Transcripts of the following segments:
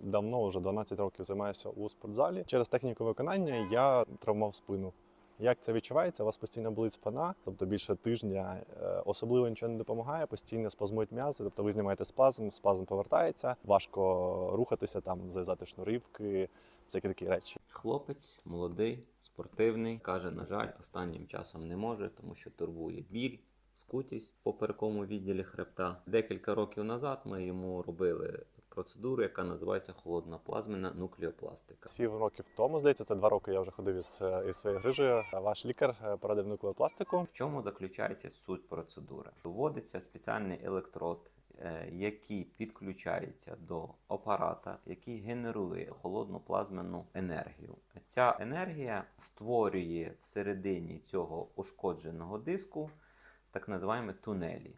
Давно, вже 12 років займаюся у спортзалі. Через техніку виконання я травмував спину. Як це відчувається? У вас постійно болить спина, тобто більше тижня е, особливо нічого не допомагає, постійно спазмують м'язи. Тобто ви знімаєте спазм, спазм повертається, важко рухатися, там зав'язати шнурівки, всякі такі речі. Хлопець молодий, спортивний, каже, на жаль, останнім часом не може, тому що турбує біль, скутість в поперековому відділі хребта. Декілька років назад ми йому робили процедуру, яка називається холодна плазменна нуклеопластика. Сім років тому, здається, це два роки я вже ходив із, е, із своєю грижею. Ваш лікар е, порадив нуклеопластику. В чому заключається суть процедури? Вводиться спеціальний електрод, е, який підключається до апарата, який генерує холодну плазменну енергію. Ця енергія створює всередині цього ушкодженого диску так називаємо тунелі.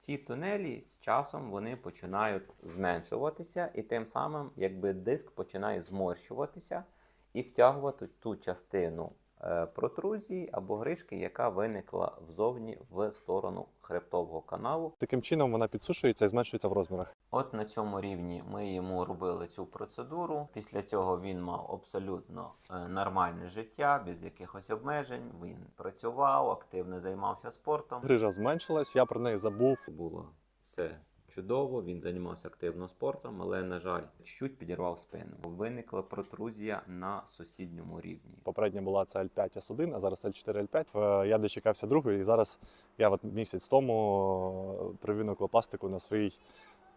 Ці тунелі з часом вони починають зменшуватися, і тим самим якби диск починає зморщуватися і втягувати ту частину протрузії або гришки, яка виникла взовні в сторону хребтового каналу. Таким чином вона підсушується і зменшується в розмірах. От на цьому рівні ми йому робили цю процедуру. Після цього він мав абсолютно е, нормальне життя, без якихось обмежень. Він працював, активно займався спортом. Грижа зменшилась, я про неї забув. Було все чудово, він займався активно спортом, але, на жаль, чуть підірвав спину. Виникла протрузія на сусідньому рівні. Попередня була це L5 S1, а зараз L4 L5. Е, Я дочекався другої, і зараз я от місяць тому е, привів нуклеопластику на своїй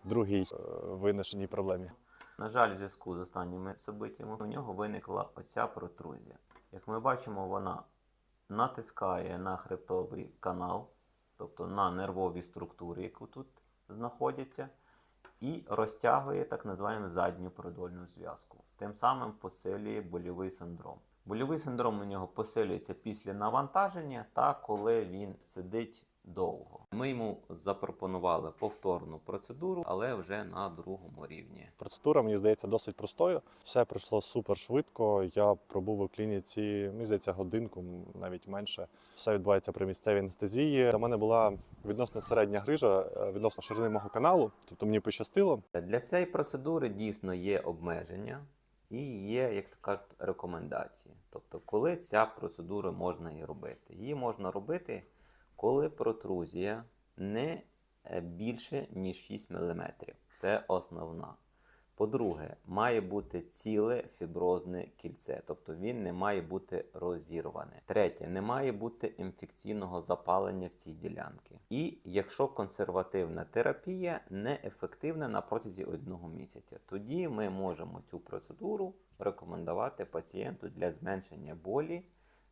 другій е, виношеній проблемі. На жаль, в зв'язку з останніми событиями у нього виникла оця протрузія. Як ми бачимо, вона натискає на хребтовий канал, тобто на нервові структури, які тут знаходяться, і розтягує так називаємо задню продольну зв'язку. Тим самим посилює больовий синдром. Больовий синдром у нього посилюється після навантаження та коли він сидить довго. Ми йому запропонували повторну процедуру, але вже на другому рівні. Процедура, мені здається, досить простою. Все пройшло супер швидко. Я пробув у клініці, мені здається, годинку, навіть менше. Все відбувається при місцевій анестезії. У мене була відносно середня грижа, е, відносно ширини мого каналу, тобто мені пощастило. Для цієї процедури дійсно є обмеження і є, як то кажуть, рекомендації. Тобто, коли ця процедура можна і робити. Її можна робити, коли протрузія не е, більше, ніж 6 мм. Це основна. По-друге, має бути ціле фіброзне кільце, тобто він не має бути розірване. Третє, не має бути інфекційного запалення в цій ділянці. І якщо консервативна терапія неефективна на протязі одного місяця, тоді ми можемо цю процедуру рекомендувати пацієнту для зменшення болі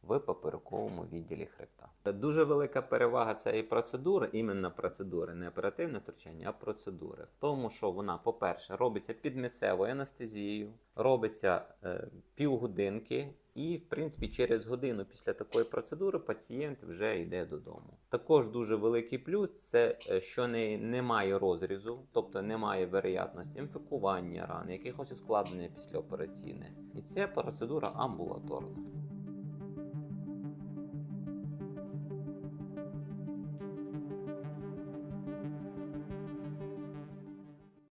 в поперековому відділі хребта. Дуже велика перевага цієї процедури, іменно процедури, не оперативне втручання, а процедури. В тому, що вона, по-перше, робиться під місцевою анестезією, робиться е, півгодинки, і, в принципі, через годину після такої процедури пацієнт вже йде додому. Також дуже великий плюс це е, що не, немає розрізу, тобто немає вероятності інфікування ран, якихось ускладнення післяопераційне. І це процедура амбулаторна.